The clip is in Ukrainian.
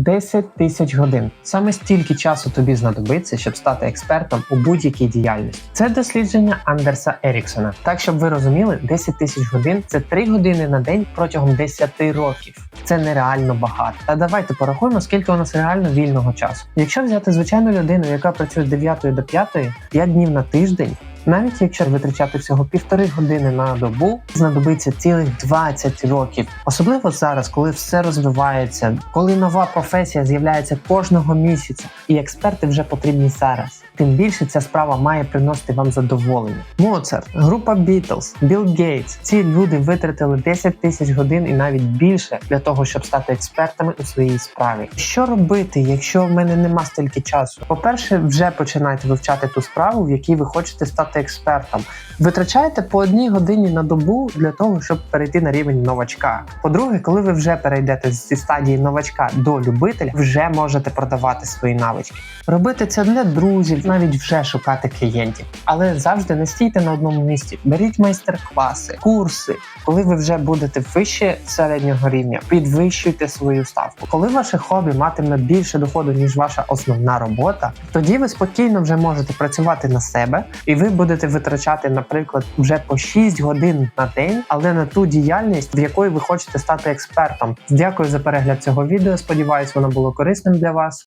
10 тисяч годин. Саме стільки часу тобі знадобиться, щоб стати експертом у будь-якій діяльності. Це дослідження Андерса Еріксона. Так, щоб ви розуміли, 10 тисяч годин це 3 години на день протягом 10 років. Це нереально багато. Та давайте порахуємо, скільки у нас реально вільного часу. Якщо взяти звичайну людину, яка працює з 9 до 5, 5 днів на тиждень. Навіть якщо витрачати всього півтори години на добу, знадобиться цілих 20 років. Особливо зараз, коли все розвивається, коли нова професія з'являється кожного місяця, і експерти вже потрібні зараз. Тим більше ця справа має приносити вам задоволення. Моцарт, група Beatles, Білл Гейтс. Ці люди витратили 10 тисяч годин і навіть більше для того, щоб стати експертами у своїй справі. Що робити, якщо в мене нема стільки часу? По-перше, вже починайте вивчати ту справу, в якій ви хочете стати експертом. Витрачайте по одній годині на добу для того, щоб перейти на рівень новачка. По-друге, коли ви вже перейдете зі стадії новачка до любителя, вже можете продавати свої навички. Робити це для друзів, навіть вже шукати клієнтів. Але завжди не стійте на одному місці. Беріть майстер-класи, курси. Коли ви вже будете вище середнього рівня, підвищуйте свою ставку. Коли ваше хобі матиме більше доходу ніж ваша основна робота, тоді ви спокійно вже можете працювати на себе, і ви будете витрачати, наприклад, вже по 6 годин на день, але на ту діяльність, в якої ви хочете стати експертом. Дякую за перегляд цього відео. Сподіваюсь, воно було корисним для вас.